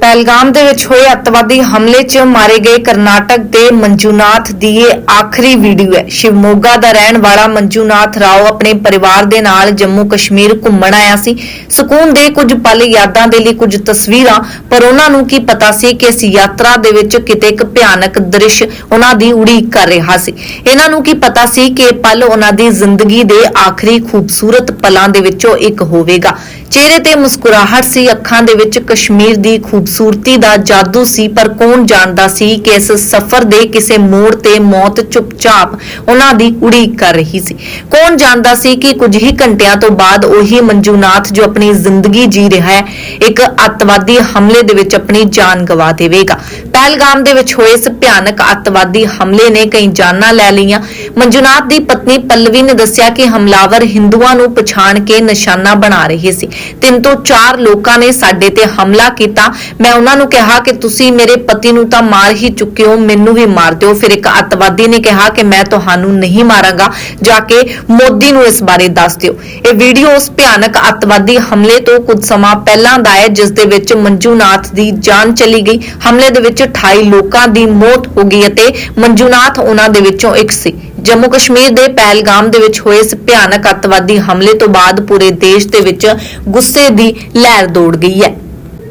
ਪਹਿਲਗਾਮ ਦੇ ਵਿੱਚ ਹੋਏ ਅੱਤਵਾਦੀ ਹਮਲੇ 'ਚ ਮਾਰੇ ਗਏ ਕਰਨਾਟਕ ਦੇ ਮੰਜੂਨਾਥ ਦੀ ਇਹ ਆਖਰੀ ਵੀਡੀਓ ਹੈ। ਸ਼ਿਵਮੋਗਾ ਦਾ ਰਹਿਣ ਵਾਲਾ ਮੰਜੂਨਾਥ ਰਾਓ ਆਪਣੇ ਪਰਿਵਾਰ ਦੇ ਨਾਲ ਜੰਮੂ ਕਸ਼ਮੀਰ ਘੁੰਮਣ ਆਇਆ ਸੀ। ਸਕੂਨ ਦੇ ਕੁਝ ਪਲ ਯਾਦਾਂ ਦੇ ਲਈ ਕੁਝ ਤਸਵੀਰਾਂ, ਪਰ ਉਹਨਾਂ ਨੂੰ ਕੀ ਪਤਾ ਸੀ ਕਿ ਇਸ ਯਾਤਰਾ ਦੇ ਵਿੱਚ ਕਿਤੇ ਇੱਕ ਭਿਆਨਕ ਦ੍ਰਿਸ਼ ਉਹਨਾਂ ਦੀ ਉਡੀਕ ਕਰ ਰਿਹਾ ਸੀ। ਇਹਨਾਂ ਨੂੰ ਕੀ ਪਤਾ ਸੀ ਕਿ ਇਹ ਪਲ ਉਹਨਾਂ ਦੀ ਜ਼ਿੰਦਗੀ ਦੇ ਆਖਰੀ ਖੂਬਸੂਰਤ ਪਲਾਂ ਦੇ ਵਿੱਚੋਂ ਇੱਕ ਹੋਵੇਗਾ। ਚਿਹਰੇ ਤੇ ਮੁਸਕਰਾਹਟ ਸੀ, ਅੱਖਾਂ ਦੇ ਵਿੱਚ ਕਸ਼ਮੀਰ ਦੀ ਖੂਬਸੂਰਤੀ ਦਾ ਜਾਦੂ ਸੀ, ਪਰ ਕੌਣ ਜਾਣਦਾ ਸੀ ਕਿ ਇਸ ਸਫ਼ਰ ਦੇ ਕਿਸੇ ਮੋੜ ਤੇ ਮੌਤ ਚੁੱਪਚਾਪ ਉਹਨਾਂ ਦੀ ਉਡੀਕ ਕਰ ਰਹੀ ਸੀ। ਕੌਣ ਜਾਣਦਾ ਸੀ ਕਿ ਕੁਝ ਹੀ ਘੰਟਿਆਂ ਤੋਂ ਬਾਅਦ ਉਹੀ ਮੰਜੂਨਾਥ ਜੋ ਆਪਣੀ ਜ਼ਿੰਦਗੀ ਜੀ ਰਿਹਾ ਹੈ, ਇੱਕ ਅੱਤਵਾਦੀ ਹਮਲੇ ਦੇ ਵਿੱਚ ਆਪਣੀ ਜਾਨ ਗਵਾ ਦੇਵੇਗਾ। ਪਹਿਲਗਾਮ ਦੇ ਵਿੱਚ ਹੋਏ ਇਸ ਭਿਆਨਕ ਅੱਤਵਾਦੀ ਹਮਲੇ ਨੇ ਕਈ ਜਾਨਾਂ ਲੈ ਲਈਆਂ। ਮੰਜੂਨਾਥ ਦੀ ਪਤਨੀ ਪੱਲਵੀ ਨੇ ਦੱਸਿਆ ਕਿ ਹਮਲਾਵਰ ਹਿੰਦੂਆਂ ਨੂੰ ਪਛਾਣ ਕੇ ਨਿਸ਼ਾਨਾ ਬਣਾ ਰਹੇ ਸੀ। ਤਿੰਨ ਤੋਂ ਚਾਰ ਲੋਕਾਂ ਨੇ ਸਾਡੇ ਤੇ ਹਮਲਾ ਕੀਤਾ। ਮੈਂ ਉਹਨਾਂ ਨੂੰ ਕਿਹਾ ਕਿ ਤੁਸੀਂ ਮੇਰੇ ਪਤੀ ਨੂੰ ਤਾਂ ਮਾਰ ਹੀ ਚੁੱਕੇ ਹੋ, ਮੈਨੂੰ ਵੀ ਮਾਰ ਦਿਓ। ਫਿਰ ਇੱਕ ਅੱਤਵਾਦੀ ਨੇ ਕਿਹਾ ਕਿ ਮੈਂ ਤੁਹਾਨੂੰ ਨਹੀਂ ਮਾਰਾਂਗਾ। ਜਾ ਕੇ ਮੋਦੀ ਨੂੰ ਇਸ ਬਾਰੇ ਦੱਸ ਦਿਓ। ਇਹ ਵੀਡੀਓ ਉਸ ਭਿਆਨਕ ਅੱਤਵਾਦੀ ਹਮਲੇ ਤੋਂ ਕੁਝ ਸਮਾਂ ਪਹਿਲਾਂ ਦਾ ਹੈ, ਜਿਸ ਦੇ ਵਿੱਚ ਮੰਜੂਨਾਥ ਦੀ ਜਾਨ ਚਲੀ ਗਈ। ਹਮਲੇ ਦੇ ਵਿੱਚ 28 ਲੋਕਾਂ ਦੀ ਮੌਤ ਹੋ ਗਈ ਅਤੇ ਮੰਜੂਨਾਥ ਉਹਨਾਂ ਦੇ ਵਿੱਚੋਂ ਇੱਕ ਸੀ। ਜੰਮੂ ਕਸ਼ਮੀਰ ਦੇ ਪਹਿਲਗਾਮ ਦੇ ਵਿੱਚ ਹੋਏ ਇਸ ਭਿਆਨਕ ਅੱਤਵਾਦੀ ਹਮਲੇ ਤੋਂ ਬਾਅਦ ਪੂਰੇ ਦੇਸ਼ ਦੇ ਵਿੱਚ ਗੁੱਸੇ ਦੀ ਲਹਿਰ ਦੌੜ ਗਈ ਹੈ।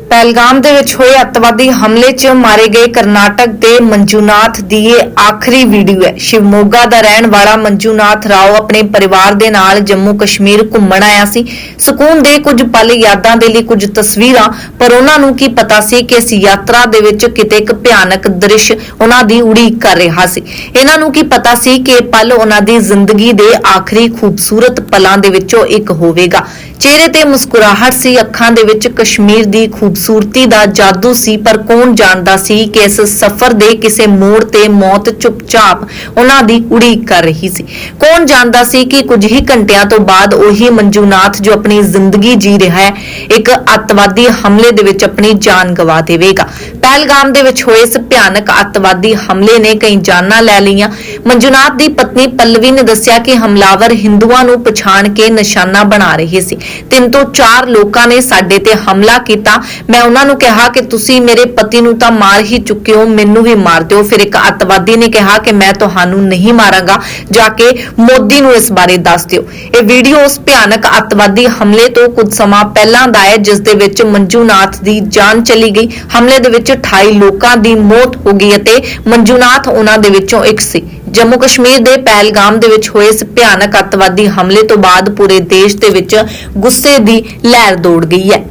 ਪਹਿਲਗਾਮ ਦੇ ਵਿੱਚ ਹੋਏ ਅੱਤਵਾਦੀ ਹਮਲੇ 'ਚ ਮਾਰੇ ਗਏ ਕਰਨਾਟਕ ਦੇ ਮੰਜੂਨਾਥ ਦੀ ਇਹ ਆਖਰੀ ਵੀਡੀਓ ਹੈ। ਸ਼ਿਵਮੋਗਾ ਦਾ ਰਹਿਣ ਵਾਲਾ ਮੰਜੂਨਾਥ ਰਾਓ ਆਪਣੇ ਪਰਿਵਾਰ ਦੇ ਨਾਲ ਜੰਮੂ ਕਸ਼ਮੀਰ ਘੁੰਮਣ ਆਇਆ ਸੀ। ਸਕੂਨ ਦੇ ਕੁਝ ਪਲ ਯਾਦਾਂ ਦੇ ਲਈ ਕੁਝ ਤਸਵੀਰਾਂ, ਪਰ ਉਹਨਾਂ ਨੂੰ ਕੀ ਪਤਾ ਸੀ ਕਿ ਇਸ ਯਾਤਰਾ ਦੇ ਵਿੱਚ ਕਿਤੇ ਇੱਕ ਭਿਆਨਕ ਦ੍ਰਿਸ਼ ਉਹਨਾਂ ਦੀ ਉਡੀਕ ਕਰ ਰਿਹਾ ਸੀ। ਇਹਨਾਂ ਨੂੰ ਕੀ ਪਤਾ ਸੀ ਕਿ ਇਹ ਪਲ ਉਹਨਾਂ ਦੀ ਜ਼ਿੰਦਗੀ ਦੇ ਆਖਰੀ ਖੂਬਸੂਰਤ ਪਲਾਂ ਦੇ ਵਿੱਚੋਂ ਇੱਕ ਹੋਵੇਗਾ। ਚਿਹਰੇ ਤੇ ਮੁਸਕਰਾਹਟ ਸੀ, ਅੱਖਾਂ ਦੇ ਵਿੱਚ ਕਸ਼ਮੀਰ ਦੀ ਖੂਬਸੂਰਤੀ ਦਾ ਜਾਦੂ ਸੀ, ਪਰ ਕੌਣ ਜਾਣਦਾ ਸੀ ਕਿ ਇਸ ਸਫ਼ਰ ਦੇ ਕਿਸੇ ਮੋੜ ਤੇ ਮੌਤ ਚੁੱਪਚਾਪ ਉਹਨਾਂ ਦੀ ਉਡੀਕ ਕਰ ਰਹੀ ਸੀ। ਕੌਣ ਜਾਣਦਾ ਸੀ ਕਿ ਕੁਝ ਹੀ ਘੰਟਿਆਂ ਤੋਂ ਬਾਅਦ ਉਹੀ ਮੰਜੂਨਾਥ ਜੋ ਆਪਣੀ ਜ਼ਿੰਦਗੀ ਜੀ ਰਿਹਾ ਹੈ, ਇੱਕ ਅੱਤਵਾਦੀ ਹਮਲੇ ਦੇ ਵਿੱਚ ਆਪਣੀ ਜਾਨ ਗਵਾ ਦੇਵੇਗਾ। ਪਹਿਲਗਾਮ ਦੇ ਵਿੱਚ ਹੋਏ ਇਸ ਭਿਆਨਕ ਅੱਤਵਾਦੀ ਹਮਲੇ ਨੇ ਕਈ ਜਾਨਾਂ ਲੈ ਲਈਆਂ। ਮੰਜੂਨਾਥ ਦੀ ਪਤਨੀ ਪੱਲਵੀ ਨੇ ਦੱਸਿਆ ਕਿ ਹਮਲਾਵਰ ਹਿੰਦੂਆਂ ਨੂੰ ਪਛਾਣ ਕੇ ਨਿਸ਼ਾਨਾ ਬਣਾ ਰਹੇ ਸੀ। ਤਿੰਨ ਤੋਂ ਚਾਰ ਲੋਕਾਂ ਨੇ ਸਾਡੇ ਤੇ ਹਮਲਾ ਕੀਤਾ। ਮੈਂ ਉਹਨਾਂ ਨੂੰ ਕਿਹਾ ਕਿ ਤੁਸੀਂ ਮੇਰੇ ਪਤੀ ਨੂੰ ਤਾਂ ਮਾਰ ਹੀ ਚੁੱਕੇ ਹੋ, ਮੈਨੂੰ ਵੀ ਮਾਰ ਦਿਓ। ਫਿਰ ਇੱਕ ਅੱਤਵਾਦੀ ਨੇ ਕਿਹਾ ਕਿ ਮੈਂ ਤੁਹਾਨੂੰ ਨਹੀਂ ਮਾਰਾਂਗਾ। ਜਾ ਕੇ ਮੋਦੀ ਨੂੰ ਇਸ ਬਾਰੇ ਦੱਸ ਦਿਓ। ਇਹ ਵੀਡੀਓ ਉਸ ਭਿਆਨਕ ਅੱਤਵਾਦੀ ਹਮਲੇ ਤੋਂ ਕੁਝ ਸਮਾਂ ਪਹਿਲਾਂ ਦਾ ਹੈ, ਜਿਸ ਦੇ ਵਿੱਚ ਮੰਜੂਨਾਥ ਦੀ ਜਾਨ ਚਲੀ ਗਈ। ਹਮਲੇ ਦੇ ਵਿੱਚ 28 ਲੋਕਾਂ ਦੀ ਮੌਤ ਹੋ ਗਈ ਅਤੇ ਮੰਜੂਨਾਥ ਉਹਨਾਂ ਦੇ ਵਿੱਚੋਂ ਇੱਕ ਸੀ। ਜੰਮੂ ਕਸ਼ਮੀਰ ਦੇ ਪਹਿਲਗਾਮ ਦੇ ਵਿੱਚ ਹੋਏ ਇਸ ਭਿਆਨਕ ਅੱਤਵਾਦੀ ਹਮਲੇ ਤੋਂ ਬਾਅਦ ਪੂਰੇ ਦੇਸ਼ ਦੇ ਵਿੱਚ ਗੁੱਸੇ ਦੀ ਲਹਿਰ ਦੌੜ ਗਈ ਹੈ।